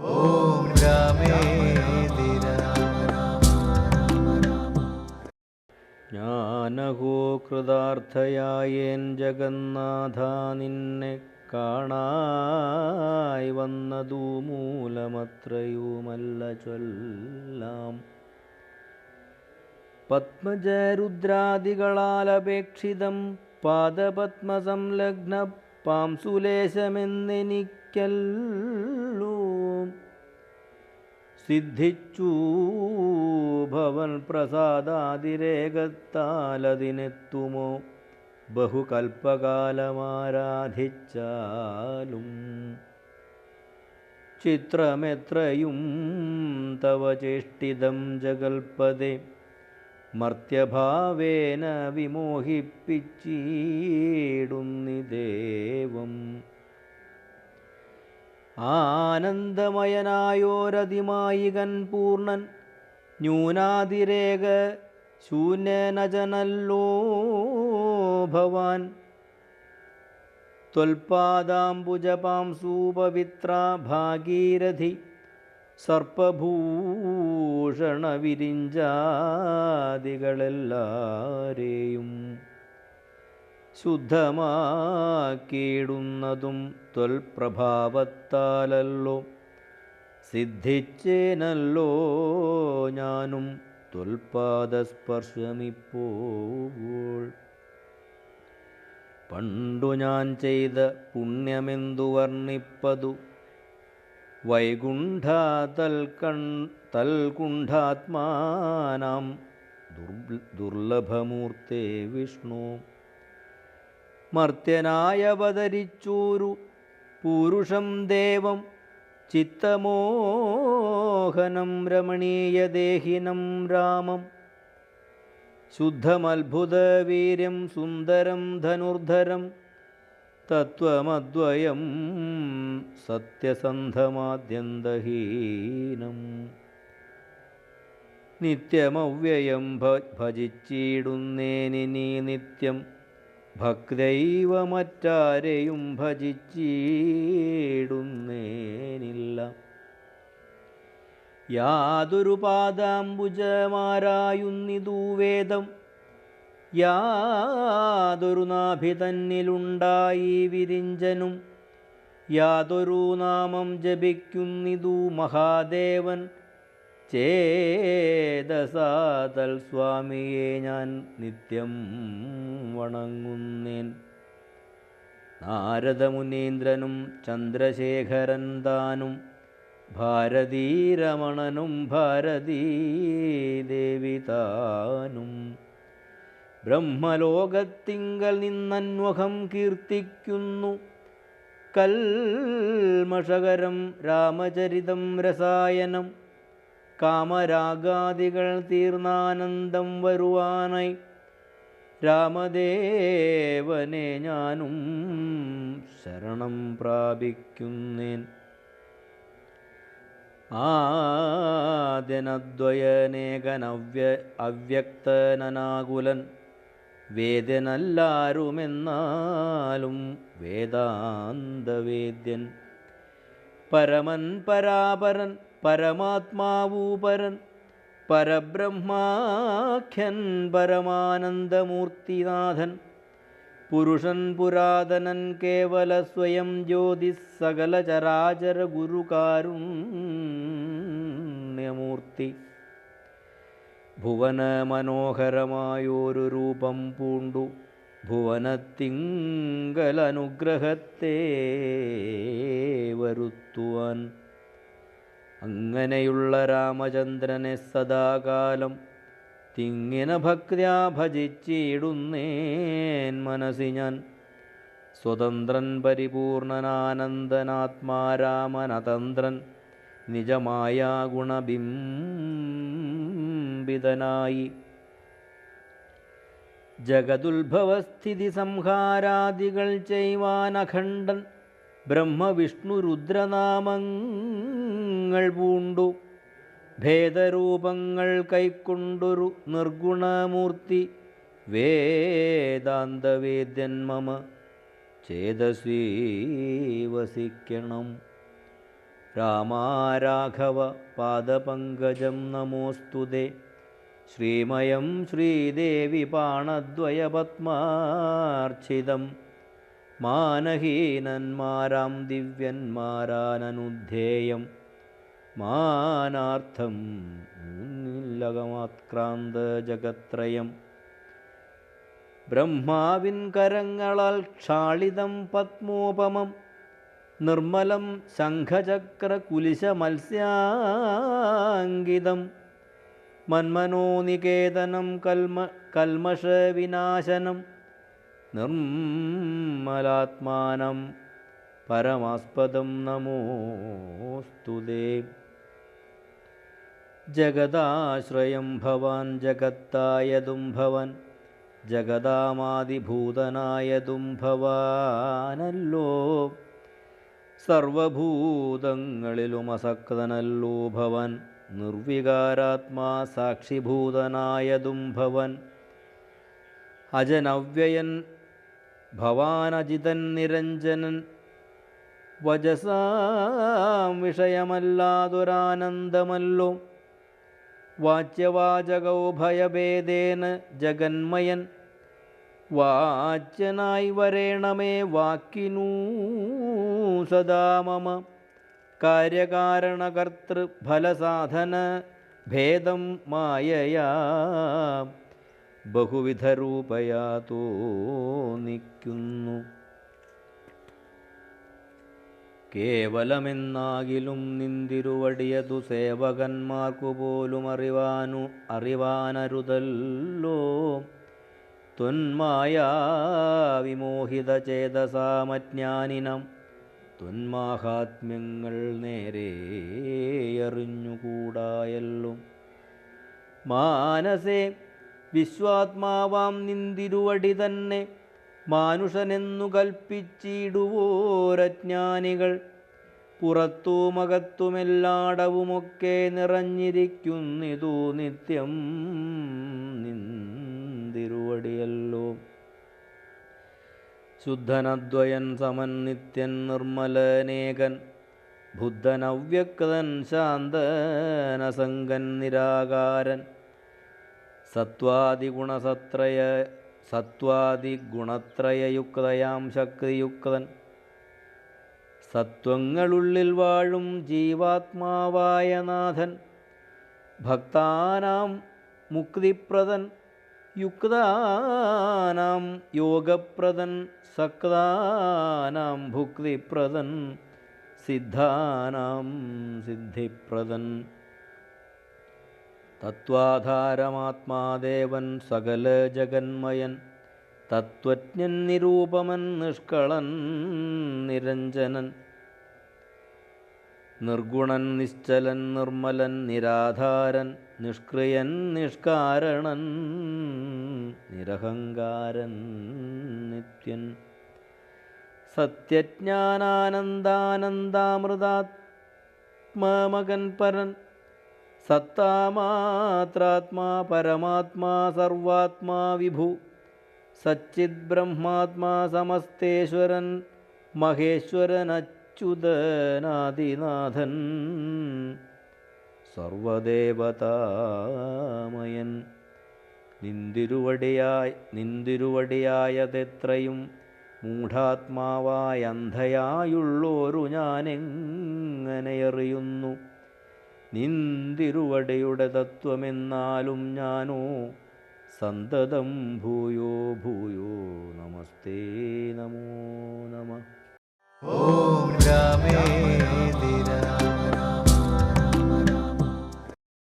ഓം രാമേതി ജ്ഞാനഹോ കൃതാർത്ഥയായേൻ ജഗന്നാഥ നിന്നെ കാണായി വന്നതു മൂലമത്രയുമല്ല ചൊല്ലാം. പത്മജരുദ്രാദികളാലപേക്ഷിതം പാദപത്മസംലഗ്ന പാംസുലേശമെന്നെനിക്കല്ലോ സിദ്ധിച്ചു ഭവൻ പ്രസാദാതിരേകത്താലതിനെത്തുമോ ബഹുകൽപ്പകാലമാരാധിച്ചാലും ചിത്രമെത്രയും തവ ചേഷ്ടിതം ജഗൽപദേ മർത്യഭാവേന വിമോഹിപ്പിച്ചിടുന്നിദേവം. ആനന്ദമയനായോരതിമായികൻ പൂർണൻ ന്യൂനാതിരേക ശൂന്യനജനല്ലോ ഭവാൻ. ത്വൽപാദാംബുജപാംസൂപവിത്ര ഭാഗീരഥി സർപ്പഭൂഷണവിരിഞ്ചാദികളെല്ലാരെയും ശുദ്ധമാക്കിയിടുന്നതും തൊൽപ്രഭാവത്താലല്ലോ. സിദ്ധിച്ചേനല്ലോ ഞാനും തൊൽപാദസ്പർശമിപ്പോൾ. പണ്ടു ഞാൻ ചെയ്ത പുണ്യമെന്തു വർണിപ്പതു? വൈകുണ്ഠ തൽക്കൺ തൽകുണ്ഠാത്മാനാം ദുർലഭമൂർത്തേ വിഷ്ണു. മർത്യനായവതരിച്ചൂരു പൂരുഷം ദേവം ചിത്തമോഹനം രമണീയദേഹിനം രാമം. ശുദ്ധമത്ഭുതവീര്യം സുന്ദരം ധനുർധരം തത്വമദ്വയം സത്യസന്ധമാദ്യന്തഹീനം. നിത്യമവ്യയം ഭജിച്ചിടുന്നേനി നിത്യം ഭക്തൈവ മറ്റാരെയും ഭജിച്ചിടുന്നേനില്ല. യാതൊരു പാദാംബുജമാരായുന്നിതു വേദം. യാതൊരു നാഭി തന്നിലുണ്ടായി വിരിഞ്ചനും. യാതൊരു നാമം ജപിക്കുന്നിതു മഹാദേവൻ. ചേതസാതൽ സ്വാമിയെ ഞാൻ നിത്യം വണങ്ങുന്നേൻ. നാരദമുനീന്ദ്രനും ചന്ദ്രശേഖരൻ താനും ഭാരതീരമണനും ഭാരതീദേവി താനും. ബ്രഹ്മലോകത്തിങ്കൽ നിന്നന്വഹം കീർത്തിക്കുന്നു. കൽമഷകരം രാമചരിതം രസായനം. കാമരാഗാദികൾ തീർന്നാനന്ദം വരുവാനായി. രാമദേവനെ ഞാനും ശരണം പ്രാപിക്കുന്നേൻ. ആദ്യനദ്വയനേകനവ്യ അവ്യക്തനാകുലൻ വേദനല്ലാരുമെന്നാലും വേദാന്തവേദ്യൻ. പരമൻ പരാപരൻ പരമാത്മാവൂപരൻ പരബ്രഹ്മാഖ്യൻ പരമാനന്ദമൂർത്തിനാഥൻ. പുരുഷൻ പുരാതനൻ കേവല സ്വയം ജ്യോതിസ് സകല ചരാചര ഗുരുകാരുണ്യമൂർത്തി ഭുവന മനോഹരമായൊരു രൂപം പൂണ്ടു ഭുവനത്തിങ്കലനുഗ്രഹത്തെ വരുത്തുവാൻ. അങ്ങനെയുള്ള രാമചന്ദ്രനെ സദാകാലം തിങ്ങിന ഭക്ത്യാ ഭജിച്ചിടുന്നേൻ മനസ്സി ഞാൻ. സ്വതന്ത്രൻ പരിപൂർണനാനന്ദനാത്മാരാമനതന്ത്രൻ നിജമായ ഗുണബിംബിതനായി. ജഗതുത്ഭവസ്ഥിതി സംഹാരാദികൾ ചെയ്യുവാനഖണ്ഡൻ ബ്രഹ്മവിഷ്ണു രുദ്രനാമങ്ങൾ പൂണ്ടു. ഭേദരൂപങ്ങൾ കൈക്കൊണ്ടൊരു നിർഗുണമൂർത്തി. വേദാന്തവേദ്യൻ മമ ചേതസീ വസിക്കണം. രാമാരാഘവ പാദപങ്കജം നമോസ്തുതേ. ശ്രീമയം ശ്രീദേവി പാണദ്വയപത്മാർച്ചിതം. മാനഹീനന്മാരാം ദിവ്യന്മാരാനനുദ്ധേയം. മാനാർത്ഥം നില്ലകമാത്ക്രാന്ത ജഗത്രയം. ബ്രഹ്മാവിൻ കരങ്ങളാൽ ക്ഷാളിതം പത്മോപമം. നിർമ്മലം ശംഖചക്ര കുലിശ മത്സ്യാങ്കിതം. മന്മനോനികേതനം കൽമ കൽമഷ വിനാശനം. നിർമ്മലാത്മാനം പരമാസ്പദം നമോസ്തുതേ. ജഗദാശ്രയം ഭവാൻ ജഗത്തായതും ഭവൻ ജഗദാമാതിഭൂതനായതും ഭവാനല്ലോ. സർവഭൂതങ്ങളിലും അസക്തനല്ലോ ഭവൻ നിർവികാരാത്മാ സാക്ഷിഭൂതനായതും ഭവൻ. അജനവ്യയൻ ഭവാനജിതൻ നിരഞ്ജനൻ വജസാം വിഷയമല്ലാതൊരാനന്ദമല്ലോ. വാച്യവാചകോ ഭയഭേദേന ജഗന്മയൻ. വാച്യനായി വരേണമേ വാക്കിനൂ സദാ മമ. കാര്യകാരണകർത്തൃഫലസാധന ഭേദം മായയാ. ബഹുവിധരൂപയാ തോന്നിക്കുന്നു. കേവലമെന്നാകിലും നിന്തിരുവടിയതു സേവകന്മാർക്കു പോലും അറിവാനു അറിവാനരുതല്ലോ. ത്വന്മായ വിമോഹിത ചേതസാമജ്ഞാനിനം ത്വന്മാഹാത്മ്യങ്ങൾ നേരെ അറിഞ്ഞുകൂടായല്ലോ. മാനസേ വിശ്വാത്മാവാം നിന്തിരുവടി തന്നെ മാനുഷനെന്നു കൽപ്പിച്ചിടുവോരജ്ഞാനികൾ പുറത്തുമകത്തുമെല്ലാടവുമൊക്കെ നിറഞ്ഞിരിക്കുന്നിതു നിത്യം നിന്തിരുവടിയല്ലോ. ശുദ്ധനദ്വയൻ സമൻ നിത്യൻ നിർമ്മലനേകൻ. ബുദ്ധനവ്യക്തൻ ശാന്തനസംഗൻ നിരാകാരൻ. സത്വാദിഗുണസത്രയ സത്വാദിഗുണത്രയയുക്തയാം ശക്തിയുക്തൻ. സത്വങ്ങളുള്ളിൽ വാഴും ജീവാത്മാവായ നാഥൻ. ഭക്താനാം മുക്തിപ്രദൻ. യുക്താനാം യോഗപ്രദൻ. സക്താനാം ഭുക്തിപ്രദൻ. സിദ്ധാനാം സിദ്ധിപ്രദൻ. തത്വാധാരമാത്മാദേവൻ സകല ജഗന്മയൻ തത്വജ്ഞൻ നിരൂപമൻ നിഷ്കളൻ നിരഞ്ജനൻ നിർഗുണൻ നിശ്ചലൻ നിർമ്മലൻ നിരാധാരൻ നിഷ്ക്രിയൻ നിഷ്കാരണൻ നിരഹങ്കാരൻ നിത്യൻ. സത്യജ്ഞാനാനന്ദാനന്ദാമൃതാത്മമകൻ പരൻ സത്താമാത്രാത്മാ പരമാത്മാ സർവാത്മാ വിഭു. സച്ചിത് ബ്രഹ്മാത്മാ സമസ്തേശ്വരൻ മഹേശ്വരനച്യുതനാദിനാഥൻ. സർവദേവതാമയൻ നിന്തിരുവടിയായി നിന്തിരുവടിയായതെത്രയും മൂഢാത്മാവായ അന്ധയായുള്ളോരു ഞാനെങ്ങനെ അറിയുന്നു നിന്തിരുവടയുടെ തത്വമെന്നാലും ഞാനോ സന്തതം ഭൂയോ ഭൂയോ നമസ്തേ നമോ നമ. ഓം രാമേ